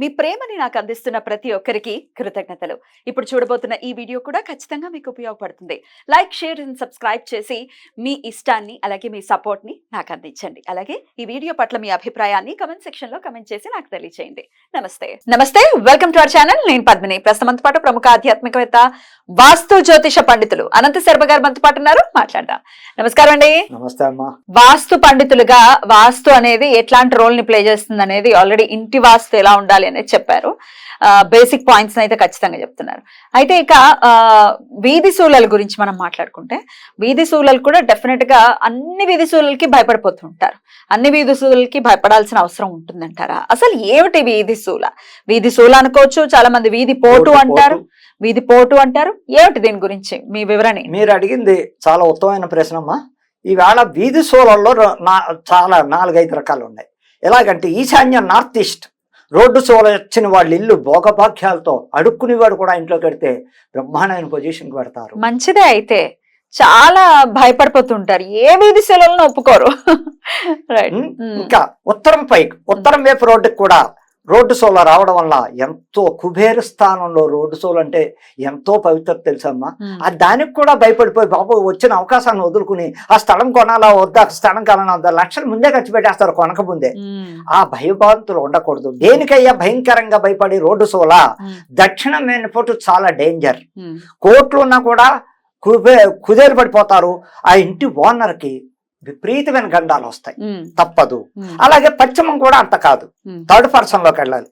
మీ ప్రేమని నాకు అందిస్తున్న ప్రతి ఒక్కరికి కృతజ్ఞతలు. ఇప్పుడు చూడబోతున్న ఈ వీడియో కూడా ఖచ్చితంగా మీకు ఉపయోగపడుతుంది. లైక్ షేర్ అండ్ సబ్స్క్రైబ్ చేసి మీ ఇష్టాన్ని అలాగే మీ సపోర్ట్ని నాకు అందించండి. అలాగే ఈ వీడియో పట్ల మీ అభిప్రాయాన్ని కమెంట్ సెక్షన్లో కమెంట్ చేసి నాకు తెలియజేయండి నమస్తే. నమస్తే. Welcome to our channel. నేను పద్మిని. ప్రస్తుతం పాటు ప్రముఖ ఆధ్యాత్మికవేత్త వాస్తు జ్యోతిష పండితులు అనంత శర్మ గారు మనతో పాటు ఉన్నారు. మాట్లాడదాం. నమస్కారం అండి. నమస్తే అమ్మా. వాస్తు పండితులుగా వాస్తు అనేది ఎట్లాంటి రోల్ని ప్లే చేస్తుంది అనేది ఆల్రెడీ ఇంటి వాస్తు ఎలా ఉండాలి అనేది చెప్పారు. బేసిక్ పాయింట్స్ అయితే ఖచ్చితంగా చెప్తున్నారు. అయితే ఇక వీధి సూలల గురించి మనం మాట్లాడుకుంటే వీధి సూలలు కూడా డెఫినెట్గా అన్ని వీధి సూలలకి భయపడిపోతుంటారు అన్ని వీధి సూలలకి భయపడాల్సిన అవసరం ఉంటుందంటారా? అసలు ఏమిటి వీధి సూల వీధి సూల అనుకోవచ్చు చాలా మంది వీధి పోటు అంటారు. వీధి పోటు అంటారు. ఏమిటి దీని గురించి? మీ వివరణ? మీరు అడిగింది చాలా ఉత్తమమైన ప్రశ్న అమ్మా. ఈవేళ వీధి సోలల్లో నా- చాలా నాలుగైదు రకాలు ఉన్నాయి. ఎలాగంటే ఈశాన్య నార్త్ ఈస్ట్ రోడ్డు సోల వచ్చిన వాళ్ళ ఇల్లు భోగభాగ్యాలతో అడుక్కునేవాడు కూడా ఇంట్లోకి పెడితే బ్రహ్మాండమైన పొజిషన్కి పెడతారు. మంచిదే అయితే. చాలా భయపడిపోతుంటారు. ఏ వీధి సెలవులను ఒప్పుకోరు. ఇంకా ఉత్తరం పైకి ఉత్తరం వైపు రోడ్డుకి కూడా రోడ్డు సోల రావడం వల్ల ఎంతో కుబేర స్థానంలో రోడ్డు సోల అంటే ఎంతో పవిత్రత తెలుసమ్మా. ఆ దానికి కూడా భయపడిపోయి బాబు వచ్చిన అవకాశాన్ని వదులుకుని ఆ స్థలం కొనాలా వద్దా స్థలం కొనాలా వద్దా లక్షలు ముందే ఖర్చు పెట్టేస్తారు కొనక ముందే. ఆ భయభాంతులు ఉండకూడదు. దేనికయ్యా భయంకరంగా భయపడి రోడ్డు సోల? దక్షిణం వెనుపొట్టు చాలా డేంజర్ కోట్లు ఉన్నా కూడా కుబే కుదేరు పడిపోతారు. ఆ ఇంటి ఓనర్కి విపరీతమైన గండాలు వస్తాయి. తప్పదు. అలాగే పశ్చిమం కూడా అంత కాదు. థర్డ్ పర్సన్లోకి వెళ్ళాలి.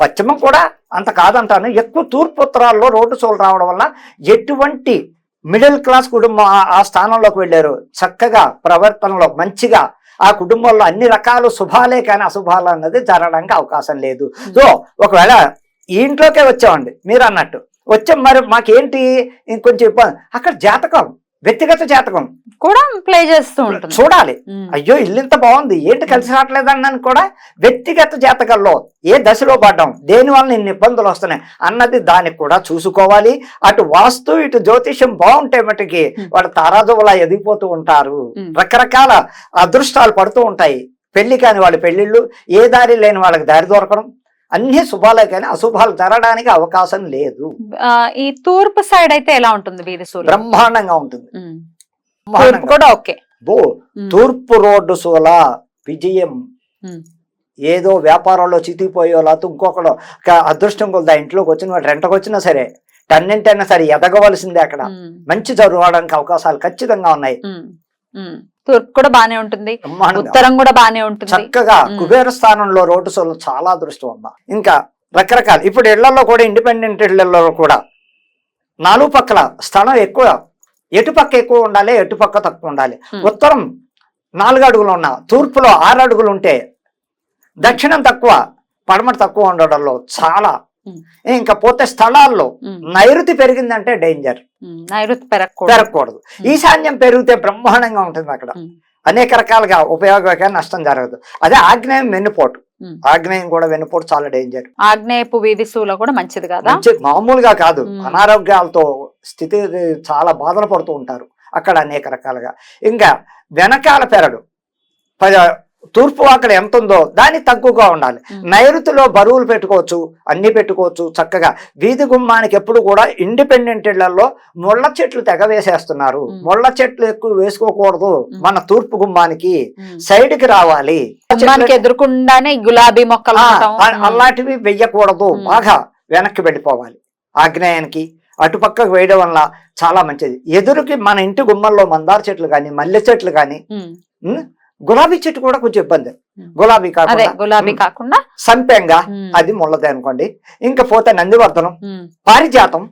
పశ్చిమం కూడా అంత కాదంటాను. ఎక్కువ తూర్పు ఉత్తరాల్లో రోడ్డు సోలు రావడం వల్ల ఎటువంటి మిడిల్ క్లాస్ కుటుంబం ఆ- స్థానంలోకి వెళ్ళారు. చక్కగా ప్రవర్తనలో మంచిగా ఆ కుటుంబంలో అన్ని రకాల శుభాలే కానీ అశుభాలు అన్నది జరగడానికి అవకాశం లేదు. సో ఒకవేళ ఇంట్లోకే వచ్చామండి. మీరు అన్నట్టు. వచ్చాం మరి మాకేంటి? ఇంకొంచెం ఇబ్బంది. అక్కడ జాతకం. వ్యక్తిగత జాతకం. కూడా ప్లే చేస్తూ ఉంటుంది. చూడాలి. అయ్యో ఇల్లు ఇంత బాగుంది. ఏంటి కలిసి రావట్లేదన్నాను కూడా వ్యక్తిగత జాతకంలో ఏ దశలో పడ్డాం? దేని వల్ల ఇన్ని ఇబ్బందులు వస్తున్నాయి? అన్నది దానికి కూడా చూసుకోవాలి. అటు వాస్తు ఇటు జ్యోతిష్యం బాగుంటే మటుకి. వాడు తారాజువలా ఎదిగిపోతూ ఉంటారు. రకరకాల అదృష్టాలు పడుతూ ఉంటాయి. పెళ్ళి కాని వాళ్ళ పెళ్ళిళ్ళు ఏ దారి లేని వాళ్ళకి దారి దొరకడం అన్ని శుభాలే కానీ అశుభాలు జరగడానికి అవకాశం లేదు ఈ తూర్పు సైడ్ అయితే ఎలా ఉంటుంది వీధి సూల బ్రహ్మాండంగా ఉంటుంది. కూడా ఓకే. తూర్పు రోడ్డు సోల విజయం. ఏదో వ్యాపారంలో చితికిపోయో లేకపోతే ఇంకొకడు అదృష్టం కొద్ది ఇంట్లోకి వచ్చిన వాడు రెంటకు వచ్చినా సరే టన్నింటైనా సరే ఎదగవలసిందే అక్కడ. మంచి జరగడానికి అవకాశాలు ఖచ్చితంగా ఉన్నాయి. తూర్పు కూడా బానే ఉంటుంది. ఉత్తరం కూడా బానే ఉంటుంది చక్కగా. కుబేర స్థానంలో రోడ్డు సోలు చాలా అదృష్టం అమ్మా ఇంకా రకరకాల ఇప్పుడు ఇళ్ళలో కూడా ఇండిపెండెంట్ ఇళ్ళలో కూడా నాలుగు పక్కల స్థలం ఎక్కువ ఎటు పక్క ఎక్కువ ఉండాలి ఎటు పక్క తక్కువ ఉండాలి. ఉత్తరం నాలుగు అడుగులు ఉన్న తూర్పులో ఆరు అడుగులు ఉంటే దక్షిణం తక్కువ పడమట తక్కువ ఉండడంలో చాలా. ఇంకా పోతే స్థలాల్లో. నైరుతి పెరిగిందంటే డేంజర్. నైరుతి పెరగకూడదు. పెరగకూడదు. ఈశాన్యం పెరిగితే బ్రహ్మాండంగా ఉంటుంది అక్కడ. అనేక రకాలుగా ఉపయోగం నష్టం జరగదు. అదే ఆగ్నేయం వెన్నుపోటు. ఆగ్నేయం కూడా వెన్నుపోటు చాలా డేంజర్. ఆగ్నేయపు వీధి సూల కూడా మంచిది కదా? మామూలుగా కాదు. అనారోగ్యాలతో స్థితి చాలా బాధలు పడుతూ ఉంటారు. అక్కడ అనేక రకాలుగా. ఇంకా వెనకాల పెరడు ప- తూర్పు అక్కడ ఎంత ఉందో దాని తక్కువగా ఉండాలి. నైరుతిలో బరువులు పెట్టుకోవచ్చు అన్ని పెట్టుకోవచ్చు చక్కగా వీధి గుమ్మానికి ఎప్పుడు కూడా ఇండిపెండెంట్ ఇళ్ళలో ముళ్ళ చెట్లు తెగ వేసేస్తున్నారు. ముళ్ళ చెట్లు ఎక్కువ వేసుకోకూడదు. మన తూర్పు గుమ్మానికి. సైడ్కి రావాలి ఎదురుకుండానే గులాబీ మొక్కలు అలాంటివి వెయ్యకూడదు. బాగా వెనక్కి వెళ్ళిపోవాలి ఆగ్నేయానికి అటుపక్కకు వేయడం వల్ల చాలా మంచిది ఎదురుకి మన ఇంటి గుమ్మంలో మందార చెట్లు కానీ మల్లె చెట్లు కానీ. గులాబీ చెట్టు కూడా కొంచెం ఇబ్బంది. గులాబీ కాకుండా గులాబీ కాకుండా సంపెంగా. అది ముళ్ళదే అనుకోండి ఇంకా పోతే నందివర్ధనం. పారిజాతం.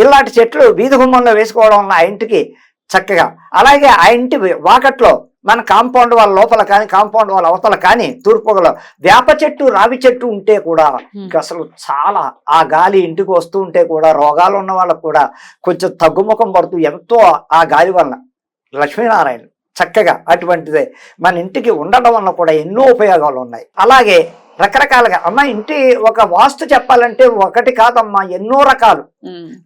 ఇలాంటి చెట్లు వీధి గుమ్మంలో వేసుకోవడం వల్ల ఆ ఇంటికి చక్కగా అలాగే ఆ ఇంటి వాకట్లో మన కాంపౌండ్ వాళ్ళ లోపల కానీ కాంపౌండ్ వాళ్ళ అవతల కానీ తూర్పుగలో వేప చెట్టు రావి చెట్టు ఉంటే కూడా అసలు చాలా ఆ గాలి ఇంటికి వస్తూ ఉంటే కూడా రోగాలు ఉన్న వాళ్ళకు కూడా కొంచెం తగ్గుముఖం పడుతూ ఎంతో ఆ గాలి వలన లక్ష్మీనారాయణ చక్కగా అటువంటిదే. మన ఇంటికి ఉండడం వల్ల కూడా ఎన్నో ఉపయోగాలు ఉన్నాయి. అలాగే రకరకాలుగా అమ్మ ఇంటి ఒక వాస్తు చెప్పాలంటే ఒకటి కాదమ్మా ఎన్నో రకాలు.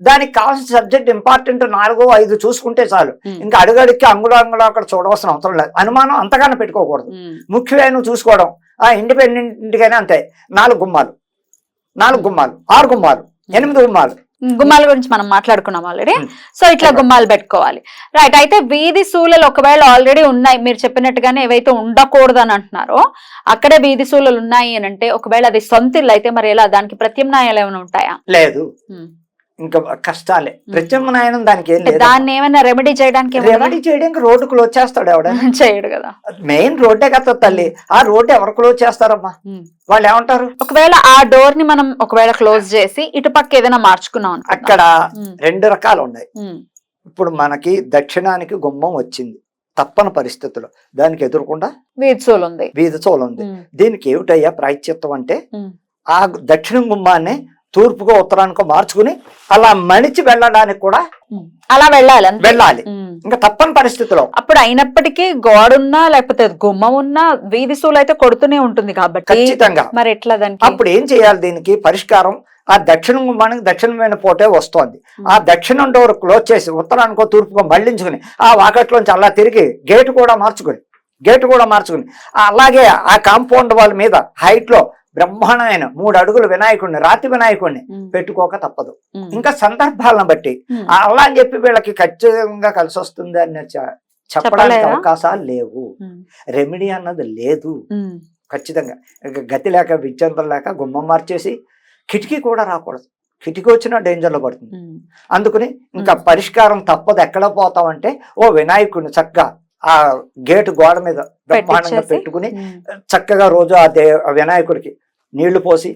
దానికి కావాల్సిన సబ్జెక్ట్ ఇంపార్టెంట్ నాలుగో ఐదు చూసుకుంటే చాలు. ఇంకా అడుగడికి అంగుళం అంగుళం అక్కడ చూడవలసిన అవసరం లేదు. అనుమానం అంతగానో పెట్టుకోకూడదు. ముఖ్యమైన చూసుకోవడం. ఆ ఇండిపెండెంట్ ఇంటికైనా అంతే. నాలుగు గుమ్మాలు. నాలుగు గుమ్మాలు. ఆరు గుమ్మాలు. ఎనిమిది గుమ్మాలు. గుమ్మాల గురించి మనం మాట్లాడుకున్నాం ఆల్రెడీ. సో ఇట్లా గుమ్మాలు పెట్టుకోవాలి. రైట్ అయితే వీధి సూలలు ఒకవేళ ఆల్రెడీ ఉన్నాయి మీరు చెప్పినట్టుగానే ఏవైతే ఉండకూడదు అని అంటున్నారో అక్కడే వీధి సూలలు ఉన్నాయి అని అంటే ఒకవేళ అది సొంత ఇల్లు అయితే మరి ఎలా? దానికి ప్రత్యామ్నాయాలు ఏమైనా ఉంటాయా? లేదు. ఉమ్. ఇంకా కష్టాలే. ప్రత్యామ్నాయం దానికి ఏం లేదు? దాన్ని ఏమైనా రెమెడీ చేయడానికి రెమెడీ చేయడానికి రోడ్డు క్లోజ్ చేస్తాడు ఎవడ? చేయడు కదా. మెయిన్ రోడ్డే కదా తల్లి. ఆ రోడ్డు ఎవరు క్లోజ్ చేస్తారమ్మా. వాళ్ళు ఏమంటారు? ఒకవేళ ఆ డోర్ని మనం ఒకవేళ క్లోజ్ చేసి ఇటుపక్క ఏదైనా మార్చుకున్నాం. అక్కడ రెండు రకాలు ఉన్నాయి ఇప్పుడు మనకి దక్షిణానికి గుమ్మం వచ్చింది. తప్పని పరిస్థితులు దానికి ఎదురకుండా వీధి సూలు ఉంది. వీధి చోలు ఉంది. దీనికి ఏమిటయ్యా ప్రాయశ్చిత్తం అంటే? ఆ దక్షిణ గుమ్మాన్ని తూర్పుకో ఉత్తరానికో మార్చుకుని అలా మణిచి వెళ్ళడానికి కూడా. అలా వెళ్ళాలి. వెళ్ళాలి. ఇంకా తప్పని పరిస్థితిలో. అప్పుడు అయినప్పటికీ గోడ ఉన్నా లేకపోతే గుమ్మం ఉన్నా వీధి సూలు అయితే కొడుతూనే ఉంటుంది కాబట్టి ఖచ్చితంగా. మరి ఎట్లా దానికి? అప్పుడు ఏం చేయాలి దీనికి? పరిష్కారం ఆ దక్షిణ గుమ్మానికి దక్షిణమైన పోటే వస్తోంది. ఆ దక్షిణం డోర్ క్లోజ్ చేసి ఉత్తరానికో తూర్పుకో మళ్ళించుకుని ఆ వాకట్లోంచి అలా తిరిగి గేటు కూడా మార్చుకుని గేటు కూడా మార్చుకుని అలాగే ఆ కాంపౌండ్ వాళ్ళ మీద హైట్లో బ్రహ్మాండమైన మూడు అడుగుల వినాయకుడిని రాతి వినాయకుడిని పెట్టుకోక తప్పదు. ఇంకా సందర్భాలను బట్టి అలా అని చెప్పి వీళ్ళకి ఖచ్చితంగా కలిసి వస్తుంది అని చెప్పడానికి? అవకాశాలు లేవు. రెమెడీ అన్నది లేదు. ఖచ్చితంగా. ఇక గతి లేక విద్యంతం లేక గుమ్మం మార్చేసి కిటికీ కూడా రాకూడదు. కిటికీ వచ్చినా డేంజర్లో పడుతుంది. అందుకని ఇంకా. పరిష్కారం తప్పదు. ఎక్కడ పోతామంటే ఓ వినాయకుడిని చక్కగా ఆ గేటు గోడ మీద బ్రహ్మాండంగా? పెట్టుకుని. చక్కగా రోజు ఆ దే వినాయకుడికి నీళ్ళు పోసి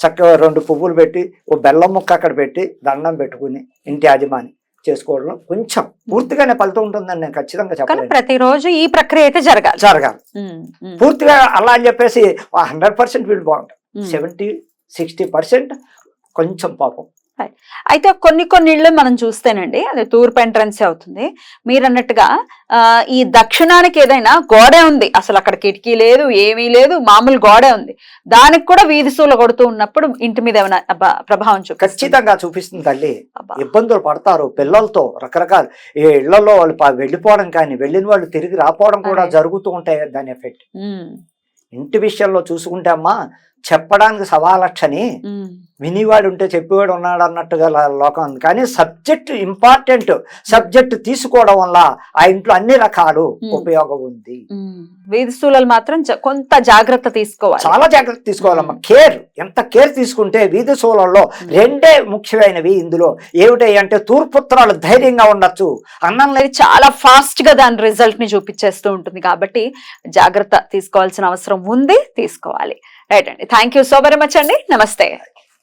చక్కగా రెండు పువ్వులు పెట్టి ఓ బెల్లం ముక్క అక్కడ పెట్టి దండం పెట్టుకుని ఇంటి యాజమాని చేసుకోవడం కొంచెం పూర్తిగానే ఫలితం ఉంటుందని నేను ఖచ్చితంగా కానీ చెప్పలేను ప్రతిరోజు ఈ ప్రక్రియ అయితే జరగాలి జరగాలి పూర్తిగా అలా అని చెప్పేసి హండ్రెడ్ పర్సెంట్ వీళ్ళు బాగుంటాయి ఉమ్. సెవెంటీ సిక్స్టీ పర్సెంట్ కొంచెం పాపం అయితే కొన్ని కొన్ని ఇళ్ళు మనం చూస్తేనండి అది తూర్పు ఎంట్రన్స్ అవుతుంది. మీరు అన్నట్టుగా ఆ, ఈ దక్షిణానికి ఏదైనా గోడే ఉంది. అసలు అక్కడ కిటికీ లేదు ఏమీ లేదు మామూలు గోడే ఉంది. దానికి కూడా వీధి సూల కొడుతూ ఉన్నప్పుడు ఇంటి మీద ఏమైనా ప్రభావం చూపిస్తుందా? ఖచ్చితంగా చూపిస్తుంది తల్లి. ఇబ్బందులు పడతారు పిల్లలతో రకరకాల. ఈ ఇళ్ళలో వాళ్ళు వెళ్ళిపోవడం కానీ వెళ్ళిన వాళ్ళు తిరిగి రాపోవడం కూడా. జరుగుతూ ఉంటాయి దాని ఎఫెక్ట్. ఇంటి విషయంలో చూసుకుంటే అమ్మా చెప్పడానికి సవాలక్షని వినివాడు ఉంటే చెప్పేవాడు ఉన్నాడు అన్నట్టుగా లోకం ఉంది. కానీ సబ్జెక్ట్ ఇంపార్టెంట్. సబ్జెక్ట్ తీసుకోవడం వల్ల ఆ ఇంట్లో అన్ని రకాలు. ఉపయోగం ఉంది. ఉమ్. వీధి సూలలు మాత్రం కొంత జాగ్రత్త తీసుకోవాలి. చాలా జాగ్రత్త తీసుకోవాలమ్మా. కేర్. ఎంత కేర్ తీసుకుంటే వీధి సోలల్లో రెండే ముఖ్యమైనవి ఇందులో. ఏమిటాయి అంటే తూర్పుత్రాలు ధైర్యంగా ఉండొచ్చు. అన్నం అనేది చాలా ఫాస్ట్గా దాని రిజల్ట్ని చూపించేస్తూ ఉంటుంది కాబట్టి జాగ్రత్త తీసుకోవాల్సిన అవసరం ఉంది తీసుకోవాలి. రైట్ అండి. Thank you so very much అండి. నమస్తే.